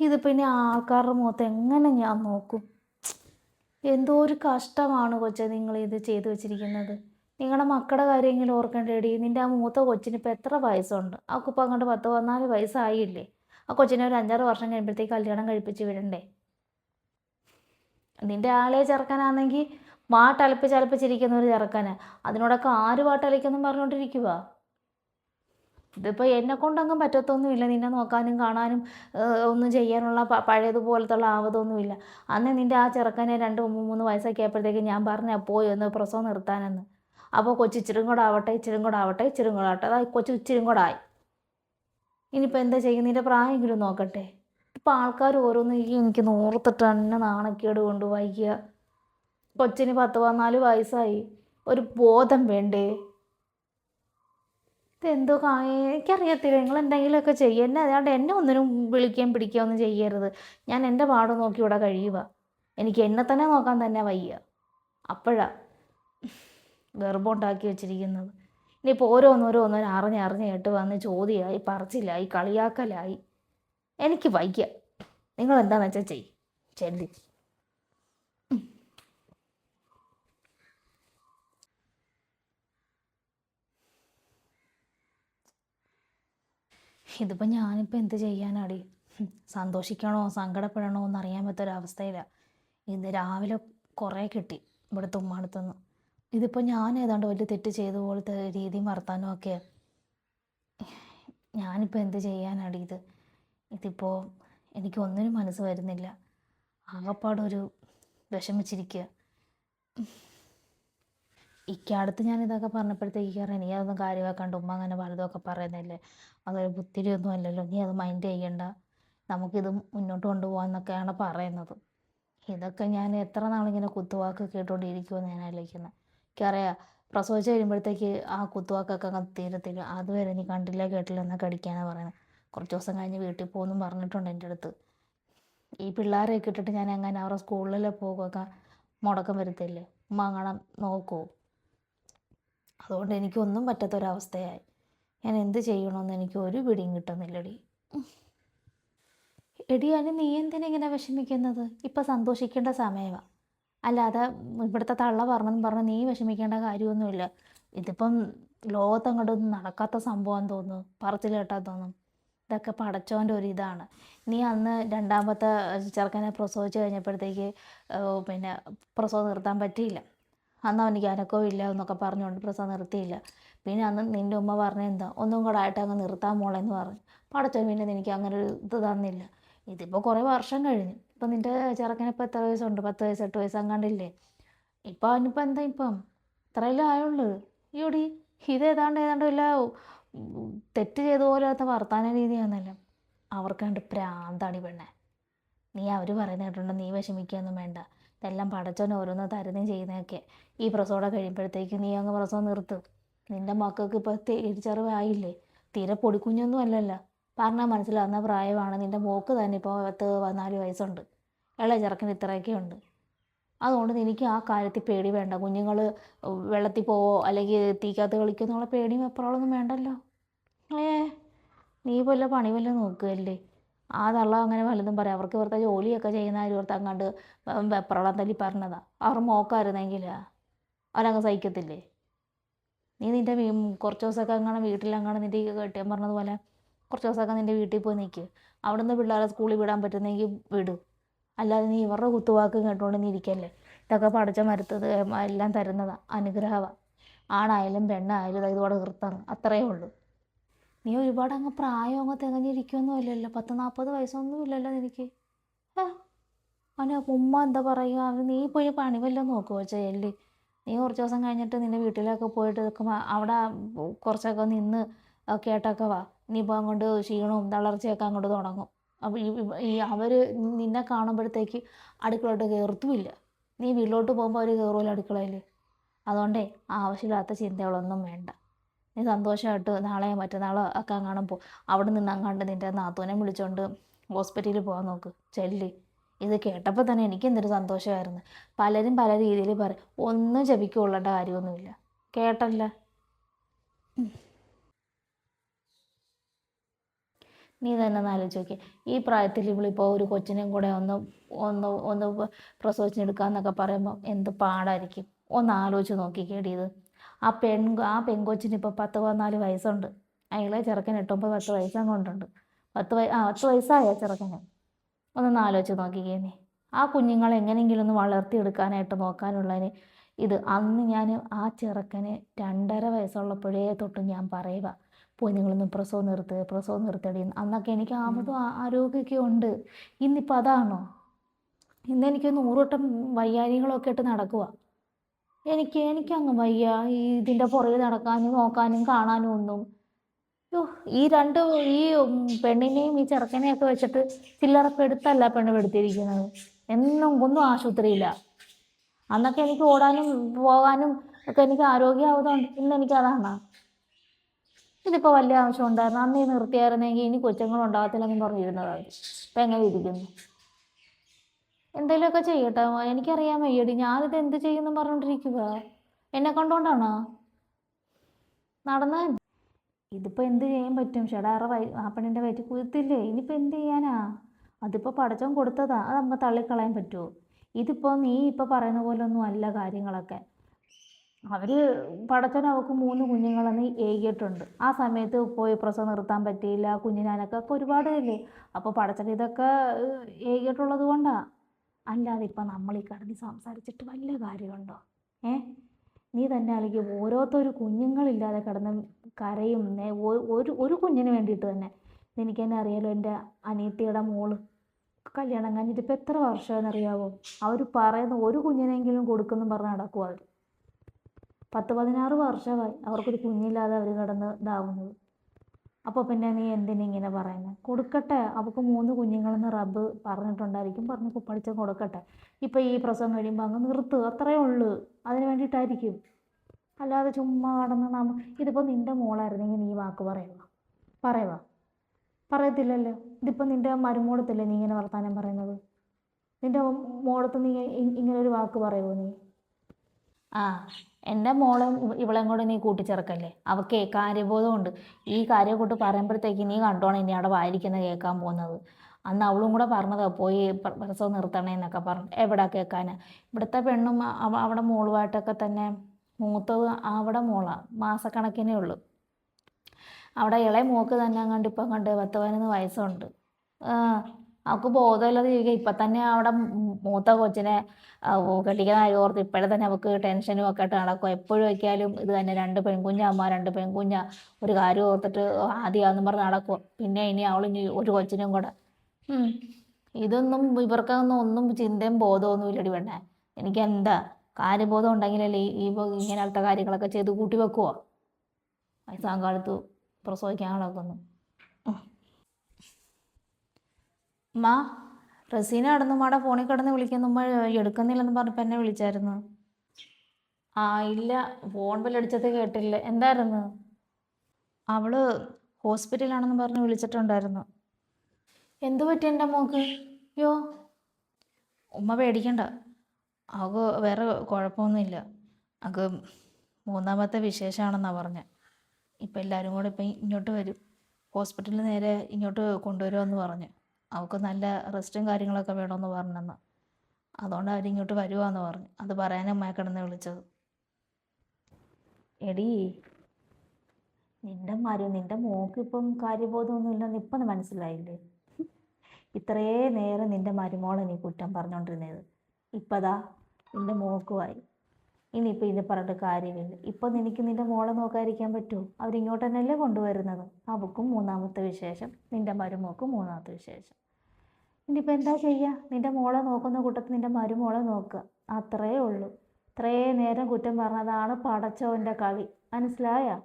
ഇതിപ്പോൾ പിന്നെ ആൾക്കാരുടെ മുഖത്ത് എങ്ങനെ ഞാൻ നോക്കും? എന്തോ ഒരു കഷ്ടമാണ് കൊച്ചെ നിങ്ങൾ ഇത് ചെയ്തു വെച്ചിരിക്കുന്നത്. നിങ്ങളുടെ മക്കളുടെ കാര്യമെങ്കിലും ഓർക്കേണ്ടേടി? നിന്റെ ആ മൂത്ത കൊച്ചിന് ഇപ്പോൾ എത്ര വയസ്സുണ്ട്? ആ അവൾക്കിപ്പോൾ അങ്ങോട്ട് പത്ത് പതിനാല് വയസ്സായില്ലേ? ആ കൊച്ചിനെ ഒരു അഞ്ചാറ് വർഷം കഴിയുമ്പോഴത്തേക്ക് കല്യാണം കഴിപ്പിച്ച് വിടണ്ടേ? നിന്റെ ആളെ ചെറുക്കനാണെങ്കിൽ വാട്ടലപ്പിച്ച് അലപ്പിച്ചിരിക്കുന്ന ഒരു ചെറുക്കന്. അതിനോടൊക്കെ ആര് വാട്ടലയ്ക്കെന്നും പറഞ്ഞുകൊണ്ടിരിക്കുക ഇതിപ്പോൾ എന്നെ കൊണ്ടങ്ങും പറ്റത്തൊന്നുമില്ല. നിന്നെ നോക്കാനും കാണാനും ഒന്നും ചെയ്യാനുള്ള പഴയതുപോലത്തുള്ള ആവതൊന്നുമില്ല. അന്ന് നിന്റെ ആ ചെറുക്കനെ രണ്ട് മൂന്ന് വയസ്സൊക്കെ ആയപ്പോഴത്തേക്ക് ഞാൻ പറഞ്ഞ പോയി ഒന്ന് പ്രസവം നിർത്താനെന്ന്. അപ്പോൾ കൊച്ചു ഇച്ചിരും കൂടെ ആവട്ടെ ഇച്ചിരും കൂടെ ആവട്ടെ ഇച്ചിരും കൂടെ ആവട്ടെ. അതായത് കൊച്ചു ഇച്ചിരും കൂടെ ആയി. ഇനിയിപ്പോൾ എന്താ ചെയ്യും നിന്റെ പ്രായമെങ്കിലും നോക്കട്ടെ. ഇപ്പം ആൾക്കാർ ഓരോന്ന് എനിക്ക് നോർത്തിട്ട് തന്നെ നാണക്കേട് കൊണ്ട് വയ്ക്കുക കൊച്ചിന് പത്ത് പതിനാല് വയസ്സായി. ഒരു ബോധം വേണ്ടേ? കാ എനിക്കറിയത്തില്ല. നിങ്ങൾ എന്തെങ്കിലുമൊക്കെ ചെയ്യുക എന്നെ അതുകൊണ്ട് എന്നെ ഒന്നിനും വിളിക്കുകയും പിടിക്കുകയോ ഒന്നും ചെയ്യരുത്. ഞാൻ എന്റെ പാട് നോക്കി ഇവിടെ കഴിയുക എനിക്ക് എന്നെ തന്നെ നോക്കാൻ തന്നെ വയ്യ. അപ്പോഴാ ഗർഭമുണ്ടാക്കി വെച്ചിരിക്കുന്നത്. ഇനിയിപ്പോൾ ഓരോന്നോരോന്നോരും അറിഞ്ഞ് അറിഞ്ഞ് കേട്ട് വന്ന് ചോദ്യമായി പറച്ചിലായി കളിയാക്കലായി. എനിക്ക് വയ്യ. നിങ്ങൾ എന്താണെന്ന് വെച്ചാൽ ചെയ്യ്. ചെല്ലി. ഇതിപ്പോൾ ഞാനിപ്പോൾ എന്ത് ചെയ്യാനാടി? സന്തോഷിക്കണോ? സങ്കടപ്പെടണോ? എന്ന് അറിയാൻ പറ്റൊരവസ്ഥയിലാണ് ഇന്ന് രാവിലെ കുറേ കിട്ടി ഇവിടെ തുമ്മാടത്തുനിന്ന് ഇതിപ്പോൾ ഞാൻ ഏതാണ്ട് വലിയ തെറ്റ് ചെയ്ത പോലത്തെ രീതിയും വർത്താനവും ഒക്കെ. ഞാനിപ്പോൾ എന്ത് ചെയ്യാനാടി ഇത്? ഇതിപ്പോൾ എനിക്ക് ഒന്നിനും മനസ്സ് വരുന്നില്ല. ആകപ്പാടൊരു വിഷമിച്ചിരിക്കുക ഇക്കാലത്ത് ഞാൻ ഇതൊക്കെ പറഞ്ഞപ്പോഴത്തേക്ക് കാരണം നീ അതൊന്നും കാര്യമാക്കാണ്ട് ഉമ്മ അങ്ങനെ പലതൊക്കെ പറയുന്നില്ലേ? അതൊരു ബുദ്ധിരിയൊന്നും അല്ലല്ലോ നീ അത് മൈൻഡ് ചെയ്യണ്ട. നമുക്കിത് മുന്നോട്ട് കൊണ്ടുപോകാമെന്നൊക്കെയാണ് പറയുന്നത്. ഇതൊക്കെ ഞാൻ എത്ര നാളിങ്ങനെ കുത്തുവാക്ക് കേട്ടുകൊണ്ടിരിക്കുമെന്ന് ഞാൻ ആലോചിക്കുന്നത് എനിക്കറിയാം പ്രസവിച്ച് കഴിയുമ്പോഴത്തേക്ക് ആ കുത്തുവാക്കൊക്കെ അങ്ങ് തീരത്തില്ല. അതുവരെ നീ കണ്ടില്ല കേട്ടില്ല എന്നൊക്കെ അടിക്കാനാണ് പറയുന്നത് കുറച്ച് ദിവസം കഴിഞ്ഞ് വീട്ടിൽ പോകുമെന്നും പറഞ്ഞിട്ടുണ്ട് എന്റെ അടുത്ത്. ഈ പിള്ളേരെയൊക്കെ ഇട്ടിട്ട് ഞാൻ എങ്ങനെ അവരുടെ സ്കൂളിൽ പോകുമൊക്കെ മുടക്കം വരുത്തില്ലേ? ഉമ്മ അങ്ങനെ നോക്കുമോ അതുകൊണ്ട് എനിക്കൊന്നും പറ്റാത്തൊരവസ്ഥയായി. ഞാൻ എന്ത് ചെയ്യണമെന്ന് എനിക്ക് ഒരു പിടിയും കിട്ടുന്നില്ലടി. എടി നീ എന്തിനാ ഇങ്ങനെ വിഷമിക്കുന്നത്? ഇപ്പം സന്തോഷിക്കേണ്ട സമയമാണ് അല്ലാതെ ഇവിടുത്തെ തള്ള പറഞ്ഞെന്ന് പറഞ്ഞ് നീ വിഷമിക്കേണ്ട കാര്യമൊന്നുമില്ല. ഇതിപ്പം ലോകത്തങ്ങോട്ട് നടക്കാത്ത സംഭവം തോന്നുന്നു. പറച്ചിൽ കേട്ടാൽ തോന്നും. ഇതൊക്കെ പടച്ചോന്റെ ഒരു നീ അന്ന് രണ്ടാമത്തെ ചെറുക്കനെ പ്രസവിച്ച് കഴിഞ്ഞപ്പോഴത്തേക്ക് പിന്നെ പ്രസവം നിർത്താൻ പറ്റിയില്ല. അന്ന് അവനിക്ക് അനക്കവും ഇല്ല എന്നൊക്കെ പറഞ്ഞുകൊണ്ട് പ്രസവം നിർത്തിയില്ല. പിന്നെ അന്ന് നിന്റെ ഉമ്മ പറഞ്ഞെന്താ ഒന്നും കൂടെ ആയിട്ട് അങ്ങ് നിർത്താൻ മോളെന്ന് പറഞ്ഞു. പടച്ചോ പിന്നെ എനിക്ക് അങ്ങനെ ഒരു ഇത് തന്നില്ല. ഇതിപ്പോൾ കുറേ വർഷം കഴിഞ്ഞു. ഇപ്പം നിന്റെ ചെറുക്കന് ഇപ്പോൾ എത്ര വയസ്സുണ്ട്? പത്ത് വയസ്സ് എട്ട് വയസ്സ് അങ്ങാണ്ടില്ലേ ഇപ്പം അവനിപ്പോൾ എന്താ ഇപ്പം? ഇത്രയല്ലേ ആയുള്ളൂ. ഈയോടി ഇത് ഏതാണ്ട് വല്ല തെറ്റ് ചെയ്ത പോലത്തെ വർത്താന രീതിയാണല്ലോ അവർക്കാണ്ട് ഈ പെണ്ണെ. നീ അവർ പറയുന്ന കേട്ടുണ്ടോ നീ വിഷമിക്കുകയൊന്നും വേണ്ട. ഇതെല്ലാം പടച്ചോൻ ഓരോന്ന് തരുന്നതും ചെയ്യുന്നതൊക്കെ. ഈ പ്രസവം കഴിയുമ്പോഴത്തേക്ക് നീ അങ്ങ് പ്രസവം നിർത്തും. നിന്റെ മക്കൾക്ക് ഇപ്പോൾ തിരിച്ചറിവായില്ലേ? തീരെ പൊടിക്കുഞ്ഞൊന്നും അല്ലല്ലോ. പറഞ്ഞാൽ മനസ്സിലാവുന്ന പ്രായമാണ്. നിന്റെ മോക്ക് തന്നെ ഇപ്പോൾ പത്ത് പതിനാല് വയസ്സുണ്ട്. ഇളയ ചെറുക്കന് ഇത്രയൊക്കെ ഉണ്ട്. അതുകൊണ്ട് എനിക്ക് ആ കാര്യത്തിൽ പേടി വേണ്ട. കുഞ്ഞുങ്ങൾ വെള്ളത്തിൽ പോവോ അല്ലെങ്കിൽ തീക്കകത്ത് കളിക്കുന്നുള്ള പേടിയും എപ്പോഴൊന്നും വേണ്ടല്ലോ. ഏ നീ വല്ല പണി വല്ലതും നോക്കുകയല്ലേ? ആ തള്ള അങ്ങനെ വല്ലതും പറയാം അവർക്ക് ഇവിടുത്തെ ജോലിയൊക്കെ ചെയ്യുന്ന ആരും ഓർത്ത് അങ്ങാണ്ട് വെപ്രളം തല്ലി പറഞ്ഞതാ. അവർ മോക്കായിരുന്നെങ്കിൽ അവരങ്ങ് സഹിക്കത്തില്ലേ? നീ നിന്റെ കുറച്ച് ദിവസമൊക്കെ അങ്ങനെ വീട്ടിലങ്ങനെ നിന്റെ കെട്ടിയാൻ പറഞ്ഞതുപോലെ കുറച്ച് ദിവസമൊക്കെ നിന്റെ വീട്ടിൽ പോയി നിൽക്ക് അവിടെ നിന്ന് പിള്ളേരെ സ്കൂളിൽ വിടാൻ പറ്റുന്നെങ്കിൽ വിട്. അല്ലാതെ നീ ഇവരുടെ കുത്തുവാക്ക് കേട്ടുകൊണ്ട് നീ ഇരിക്കല്ലേ? ഇതൊക്കെ പഠിച്ച മരുത്തത് എല്ലാം തരുന്നതാ അനുഗ്രഹമാണ് ആണായാലും പെണ്ണായാലും ഇത് ഇതോടെ നിർത്തണം അത്രയേ ഉള്ളൂ. നീ ഒരുപാട് അങ്ങ് പ്രായം അങ്ങ് തികഞ്ഞിരിക്കുമൊന്നും ഇല്ലല്ലോ പത്ത് നാൽപ്പത് വയസ്സൊന്നും ഇല്ലല്ലോ എനിക്ക് അവന് ഉമ്മ എന്താ പറയുക? അവന് നീ പോയി പണി വല്ലതും നോക്കുമോ ചെയ്യല്ലേ നീ കുറച്ച് ദിവസം കഴിഞ്ഞിട്ട് നിന്റെ വീട്ടിലൊക്കെ പോയിട്ട് അവിടെ കുറച്ചൊക്കെ നിന്ന് കേട്ടൊക്കെ വാ. നീ ഇപ്പോൾ അങ്ങോട്ട് ക്ഷീണവും തളർച്ചയൊക്കെ അങ്ങോട്ട് തുടങ്ങും. അപ്പോൾ ഈ അവർ നിന്നെ കാണുമ്പോഴത്തേക്ക് അടുക്കളോട്ട് കയറത്തുമില്ല നീ വീട്ടിലോട്ട് പോകുമ്പോൾ അവർ കയറുമല്ലോ അടുക്കളയിൽ അതുകൊണ്ടേ ആവശ്യമില്ലാത്ത ചിന്തകളൊന്നും വേണ്ട. നീ സന്തോഷമായിട്ട് നാളെയോ മറ്റന്നാളോ ഒക്കെ അങ്ങാനും പോ. അവിടെ നിന്ന് അങ്ങാണ്ട് നിന്റെ നാത്തൂനെ വിളിച്ചോണ്ട് ഹോസ്പിറ്റലിൽ പോകാൻ നോക്ക്. ചെല്ലി. ഇത് കേട്ടപ്പോൾ തന്നെ എനിക്ക് എന്തൊരു സന്തോഷമായിരുന്നു. പലരും പല രീതിയിൽ പറയും ഒന്നും ജപിക്കുള്ളേണ്ട കൊള്ളേണ്ട കാര്യമൊന്നുമില്ല. കേട്ടല്ല. നീ തന്നെ ഒന്ന് ആലോചിച്ച് ഈ പ്രായത്തിൽ ഇവളിപ്പോൾ ഒരു കൊച്ചിനെയും കൂടെ ഒന്ന് ഒന്ന് ഒന്ന് പ്രസവിച്ചെടുക്കാന്നൊക്കെ പറയുമ്പോൾ എന്ത് പാടായിരിക്കും? ഒന്ന് ആലോചിച്ച് നോക്കിക്കേടി ഇത്. ആ പെൺ ആ പെൺകൊച്ചിന് ഇപ്പോൾ പത്ത് പതിനാല് വയസ്സുണ്ട്. അയാളെ ചെറുക്കന് എട്ടൊമ്പത് പത്ത് വയസ്സും കൊണ്ടുണ്ട്. പത്ത് വയ ആ പത്ത് വയസ്സായ ചെറുക്കന്? ഒന്ന് ആലോചിച്ച് നോക്കിക്കേ നീ ആ കുഞ്ഞുങ്ങളെ എങ്ങനെയെങ്കിലും ഒന്ന് വളർത്തിയെടുക്കാനായിട്ട് നോക്കാനുള്ളതിന് ഇത് അന്ന് ഞാൻ ആ ചെറുക്കന് രണ്ടര വയസ്സുള്ളപ്പോഴേ തൊട്ട് ഞാൻ പറയുക പോയി നിങ്ങളൊന്ന് പ്രസവം നിർത്ത് പ്രസവം നിർത്തടി. അന്നൊക്കെ എനിക്ക് ആമതും ആരോഗ്യമൊക്കെ ഉണ്ട്. ഇന്നിപ്പോൾ അതാണോ? ഇന്ന് എനിക്കൊന്ന് നൂറുവട്ടം വയ്യാനികളൊക്കെ ഇട്ട് നടക്കുക എനിക്ക് എനിക്ക് എനിക്കങ്ങ് വയ്യ. ഈ ഇതിന്റെ പുറകെ നടക്കാനും നോക്കാനും കാണാനും ഒന്നും. ഈ രണ്ട് ഈ പെണ്ണിനെയും ഈ ചെറുക്കനെയും ഒക്കെ വെച്ചിട്ട് ചില്ലറ പെടുത്തല്ല പെണ്ണ് പെടുത്തിയിരിക്കുന്നത് എന്നും ഒന്നും ആശുപത്രിയില്ല. അന്നൊക്കെ എനിക്ക് ഓടാനും പോകാനും ഒക്കെ എനിക്ക് ആരോഗ്യമാവുന്നതുകൊണ്ട് ഇന്ന് എനിക്ക് അതാണ്. ഇതിപ്പോ വലിയ ആവശ്യം ഉണ്ടായിരുന്നു. അന്ന് ഈ നിർത്തിയായിരുന്നെങ്കിൽ ഇനി കൊച്ചുങ്ങൾ ഉണ്ടാകത്തില്ലെന്ന് പറഞ്ഞിരുന്നതാണ് ഇപ്പം എങ്ങനെ ഇരിക്കുന്നു? എന്തെങ്കിലുമൊക്കെ ചെയ്യട്ടെ. എനിക്കറിയാൻ വയ്യടി. ഞാനിത് എന്ത് ചെയ്യുമെന്ന് പറഞ്ഞോണ്ടിരിക്കുക എന്നെ കണ്ടോണ്ടാണോ? നടന്ന ഇതിപ്പോൾ എന്ത് ചെയ്യാൻ പറ്റും? ഷെടാറ വയ ആ പെണ്ണിന്റെ വയറ്റിൽ കുതിർത്തില്ലേ ഇനിയിപ്പോൾ എന്ത് ചെയ്യാനാ? അതിപ്പോൾ പടച്ചോൻ കൊടുത്തതാ. അത് നമുക്ക് തള്ളിക്കളയാൻ പറ്റുമോ ഇതിപ്പോൾ നീ ഇപ്പോൾ പറയുന്ന പോലെ ഒന്നും അല്ല കാര്യങ്ങളൊക്കെ. അവർ പടച്ചോൻ അവൾക്ക് മൂന്ന് കുഞ്ഞുങ്ങളെന്ന് ഏകിയിട്ടുണ്ട്. ആ സമയത്ത് പോയി പ്രസവം നിർത്താൻ പറ്റിയില്ല. കുഞ്ഞിനാനൊക്കെ ഒരുപാട് ഇല്ലേ? അപ്പോൾ പടച്ചൻ ഇതൊക്കെ ഏകിയിട്ടുള്ളത് കൊണ്ടാ. അല്ലാതെ ഇപ്പം നമ്മൾ ഈ കിടന്ന് സംസാരിച്ചിട്ട് വല്ല കാര്യമുണ്ടോ ഏ? നീ തന്നെ അല്ലെങ്കിൽ ഓരോരുത്തരും കുഞ്ഞുങ്ങളില്ലാതെ കിടന്ന് കരയും ഒരു ഒരു കുഞ്ഞിന് വേണ്ടിയിട്ട് തന്നെ. എനിക്ക് തന്നെ അറിയാലോ എന്റെ അനിയത്തിയുടെ മോൾ കല്യാണം കഴിഞ്ഞിട്ട് ഇപ്പം എത്ര വർഷമെന്നറിയാവോ അവർ പറയുന്ന ഒരു കുഞ്ഞിനെങ്കിലും കൊടുക്കുന്നു പറഞ്ഞ് നടക്കും അവർ പത്ത് പതിനാറ് വർഷമായി അവർക്കൊരു കുഞ്ഞില്ലാതെ അവർ കിടന്ന് ഇതാവുന്നത്. അപ്പോൾ പിന്നെ നീ എന്തിനിങ്ങനെ പറയുന്നത് കൊടുക്കട്ടെ. അവൾക്ക് മൂന്ന് കുഞ്ഞുങ്ങളെന്ന് റബ്ബ് പറഞ്ഞിട്ടുണ്ടായിരിക്കും. പറഞ്ഞ് കുപ്പടിച്ച കൊടുക്കട്ടെ. ഇപ്പം ഈ പ്രസവം കഴിയുമ്പോൾ അങ്ങ് നിർത്ത്. അത്രയേ ഉള്ളൂ. അതിന് വേണ്ടിയിട്ടായിരിക്കും. അല്ലാതെ ചുമ്മാ കടന്ന് നാം ഇതിപ്പോൾ നിന്റെ മോളായിരുന്നെങ്കിൽ നീ വാക്ക് പറയുക പറയുക പറയത്തില്ലല്ലോ. ഇതിപ്പോൾ നിന്റെ മരുമോടത്തില്ലേ നീ ഇങ്ങനെ വർത്താനം പറയുന്നത്? നിന്റെ മോളത്ത് നീ ഇങ്ങനെ ഒരു വാക്ക് പറയുമോ നീ? ആ എന്റെ മോളെ ഇവളെയും കൂടെ നീ കൂട്ടിച്ചേർക്കല്ലേ? അവക്കേ കാര്യബോധമുണ്ട്. ഈ കാര്യം കൂട്ട് പറയുമ്പോഴത്തേക്ക് നീ കണ്ടോണം ഇനി അവിടെ വായിരിക്കുന്നത് കേൾക്കാൻ പോകുന്നത്. അന്ന് അവളും കൂടെ പറഞ്ഞതാ പോയി പ്ര- പ്രസവം നിർത്തണേ എന്നൊക്കെ പറഞ്ഞു. എവിടെ കേൾക്കാൻ ഇവിടുത്തെ പെണ്ണും അവ- അവിടെ മോളുമായിട്ടൊക്കെ തന്നെ മൂത്തത് അവിടെ മോളാ മാസക്കണക്കിനേ ഉള്ളൂ. അവിടെ ഇളയ മോക്ക് തന്നെ കണ്ടിപ്പോൾ കണ്ട് പത്ത് പതിനൊന്ന് വയസ്സുണ്ട്. അവൾക്ക് ബോധമില്ലാതെ ഇരിക്കുക. ഇപ്പം തന്നെ അവിടെ മൂത്ത കൊച്ചിനെ കെട്ടിക്കുന്ന കാര്യം ഓർത്ത് ഇപ്പോഴേ തന്നെ അവൾക്ക് ടെൻഷനും ഒക്കെ ആയിട്ട് നടക്കും എപ്പോഴും വയ്ക്കാലും ഇത് തന്നെ രണ്ട് പെൺകുഞ്ഞമ്മ രണ്ട് പെൺകുഞ്ഞ ഒരു കാര്യം ഓർത്തിട്ട് ആദ്യമാണെന്ന് പറഞ്ഞ് നടക്കും പിന്നെ ഇനി അവൾ ഇനി ഒരു കൊച്ചിനും കൂടെ. ഇതൊന്നും ഇവർക്കൊന്നും ഒന്നും ചിന്തയും ബോധമൊന്നും ഇല്ലടി വേണ്ടേ എനിക്ക് എന്താ? കാര്യബോധം ഉണ്ടെങ്കിലല്ലേ ഈ ഇങ്ങനത്തെ കാര്യങ്ങളൊക്കെ ചെയ്ത് കൂട്ടി വെക്കുവോ വയസ്സാം കാലത്ത് പ്രസവിക്കാൻ നടക്കുന്നു. മാ റസീന കിടന്നു മാടെ ഫോണിൽ കിടന്ന് വിളിക്കുന്നുമ്പോൾ എടുക്കുന്നില്ലെന്ന് പറഞ്ഞപ്പോൾ എന്നെ വിളിച്ചായിരുന്നു. ആ ഇല്ല ഫോൺ ബില്ലടിച്ചത് കേട്ടില്ല. എന്തായിരുന്നു? അവൾ ഹോസ്പിറ്റലാണെന്ന് പറഞ്ഞ് വിളിച്ചിട്ടുണ്ടായിരുന്നു. എന്തു പറ്റി എന്റെ മോക്ക്? യോ ഉമ്മ പേടിക്കണ്ട. അവ വേറെ കുഴപ്പമൊന്നുമില്ല. അത് മൂന്നാമത്തെ വിശേഷമാണെന്നാണ് പറഞ്ഞത് ഇപ്പം എല്ലാവരും കൂടെ ഇപ്പം ഇങ്ങോട്ട് വരും. ഹോസ്പിറ്റലിൽ നേരെ ഇങ്ങോട്ട് കൊണ്ടുവരുമെന്ന് പറഞ്ഞു. അവൾക്ക് നല്ല റെസ്റ്റും കാര്യങ്ങളൊക്കെ വേണമെന്ന് പറഞ്ഞെന്ന്. അതുകൊണ്ട് അവരിങ്ങോട്ട് വരുവാന്ന് പറഞ്ഞു. അത് പറയാനും മയക്കിടന്ന് കിടന്ന് വിളിച്ചത്. എടി നിന്റെ മരു നിന്റെ മോക്ക് ഇപ്പം കാര്യബോധമൊന്നും ഇല്ലെന്ന് ഇപ്പം മനസ്സിലായില്ലേ? ഇത്രേ നേരം നിന്റെ മരുമോളെ നീ കുറ്റം പറഞ്ഞുകൊണ്ടിരുന്നത് ഇപ്പതാ നിന്റെ മോക്കുമായി ഇനിയിപ്പോൾ ഇത് പറഞ്ഞിട്ട് കാര്യമില്ല. ഇപ്പം നിനക്ക് നിന്റെ മോളെ നോക്കാതിരിക്കാൻ പറ്റുമോ? അവരിങ്ങോട്ട് തന്നെയല്ലേ കൊണ്ടുവരുന്നത്? അവക്കും മൂന്നാമത്തെ വിശേഷം നിന്റെ മരുമോക്കും മൂന്നാമത്തെ വിശേഷം. ഇനിയിപ്പോൾ എന്താ ചെയ്യുക നിന്റെ മോളെ നോക്കുന്ന കൂട്ടത്തിൽ നിന്റെ മരുമോളെ നോക്കുക. അത്രേ ഉള്ളൂ. ഇത്രേ നേരം കുറ്റം പറഞ്ഞതാണ് പടച്ചവന്റെ കളി. മനസ്സിലായ?